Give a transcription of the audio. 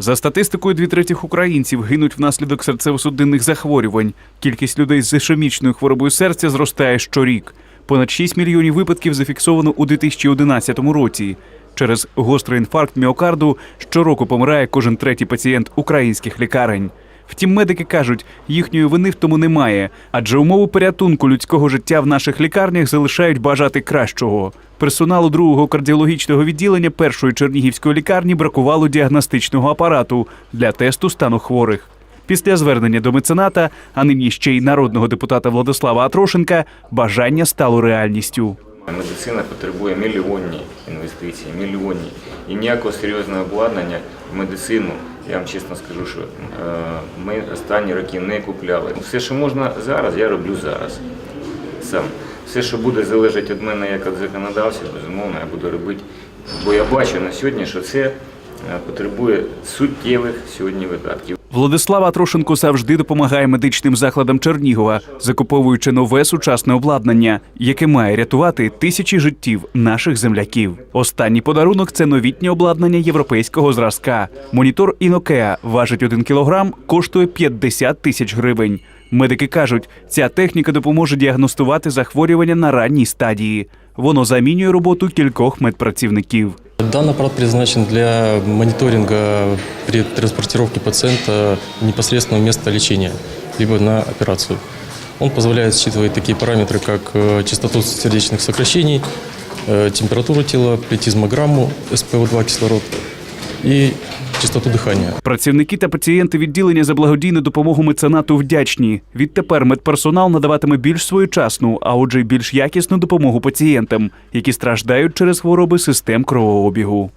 За статистикою, дві третіх українців гинуть внаслідок серцево-судинних захворювань. Кількість людей з ішемічною хворобою серця зростає щорік. Понад 6 мільйонів випадків зафіксовано у 2011 році. Через гострий інфаркт міокарду щороку помирає кожен третій пацієнт українських лікарень. Втім, медики кажуть, їхньої вини в тому немає, адже умови порятунку людського життя в наших лікарнях залишають бажати кращого. Персоналу другого кардіологічного відділення першої чернігівської лікарні бракувало діагностичного апарату для тесту стану хворих. Після звернення до мецената, а нині ще й народного депутата Владислава Атрошенка, бажання стало реальністю. Медицина потребує мільйонні інвестиції, мільйонні. І ніякого серйозного обладнання в медицину, я вам чесно скажу, що е, ми останні роки не купляли. Все, що можна зараз, я роблю зараз. Сам. Все, що буде залежати від мене як від законодавця, безумовно, я буду робити. Бо я бачу на сьогодні, що це потребує суттєвих сьогодні видатків. Владислав Атрошенко завжди допомагає медичним закладам Чернігова, закуповуючи нове сучасне обладнання, яке має рятувати тисячі життів наших земляків. Останній подарунок це новітнє обладнання європейського зразка. Монітор Інокеа важить 1 кілограм, коштує 50 тисяч гривень. Медики кажуть, ця техніка допоможе діагностувати захворювання на ранній стадії. Воно замінює роботу кількох медпрацівників. Данный аппарат предназначен для мониторинга при транспортировке пациента непосредственно в место лечения, либо на операцию. Он позволяет считывать такие параметры, как э, частоту сердечных сокращений, э, температуру тела, плетизмограмму, СПО2 кислород и частоту дихання. Працівники та пацієнти відділення за благодійну допомогу меценату вдячні. Відтепер медперсонал надаватиме більш своєчасну, а отже, більш якісну допомогу пацієнтам, які страждають через хвороби систем кровообігу.